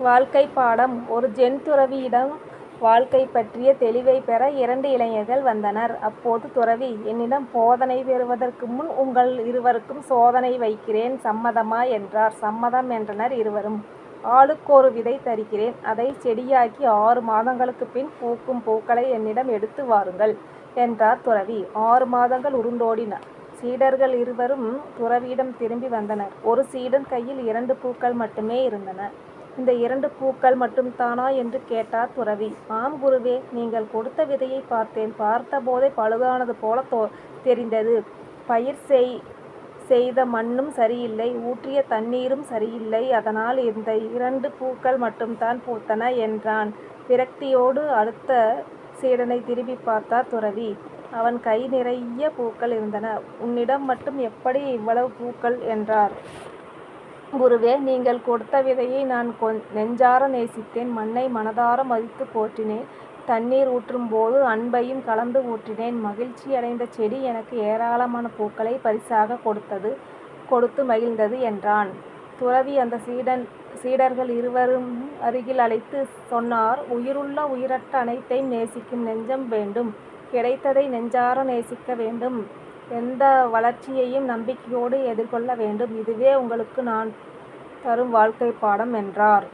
வாழ்க்கை பாடம் ஒரு ஜென் துறவியிடம் வாழ்க்கை பற்றிய தெளிவைப் பெற இரண்டு இளைஞர்கள் வந்தனர். அப்போது துறவி என்னிடம் போதனை பெறுவதற்கு முன் உங்கள் இருவருக்கும் சோதனை வைக்கிறேன் சம்மதமா? என்றார். சம்மதம் என்றனர் இருவரும். ஆளுக்கொரு விதை தருகிறேன். அதை செடியாக்கி ஆறு மாதங்களுக்குப் பின் பூக்கும் பூக்களை என்னிடம் எடுத்து வாருங்கள் என்றார் துறவி. ஆறு மாதங்கள் உருண்டோடின. சீடர்கள் இருவரும் துறவியிடம் திரும்பி வந்தனர். ஒரு சீடன் கையில் இரண்டு பூக்கள் மட்டுமே இருந்தன. இந்த இரண்டு பூக்கள் மட்டும் தானா என்று கேட்டார் துறவி. ஆம் குருவே. நீங்கள் கொடுத்த விதையைப் பார்த்தேன். பார்த்தபோதே பழுதானது போலத் தெரிந்தது. பயிர் செய் செய்த மண்ணும் சரியில்லை. ஊற்றிய தண்ணீரும் சரியில்லை. அதனால் இந்த இரண்டு பூக்கள் மட்டும்தான் பூத்தன என்றான். விரக்தியோடு அடுத்த சீடனை திரும்பிப் பார்த்தார் துறவி. அவன் கை நிறைய பூக்கள் இருந்தன. உன்னிடம் மட்டும் எப்படி இவ்வளவு பூக்கள்? என்றார். குருவே. நீங்கள் கொடுத்த விதையை நான் நெஞ்சார நேசித்தேன். மண்ணை மனதார மதித்துப் போற்றினேன். தண்ணீர் ஊற்றும்போது அன்பையும் கலந்து ஊற்றினேன். மகிழ்ச்சி அடைந்த செடி எனக்கு ஏராளமான பூக்களை பரிசாக கொடுத்தது கொடுத்து மகிழ்ந்தது என்றான். துறவி அந்த சீடன் சீடர்கள் இருவரும் அருகில் அழைத்துச் சொன்னார் உயிருள்ள உயிரற்ற அனைத்தையும் நேசிக்கும் நெஞ்சம் வேண்டும். கிடைத்ததை நெஞ்சார நேசிக்க வேண்டும். எந்த வளர்ச்சியையும் நம்பிக்கையோடு எதிர்கொள்ள வேண்டும். இதுவே உங்களுக்கு நான் தரும் வாழ்க்கை பாடம் என்றார்.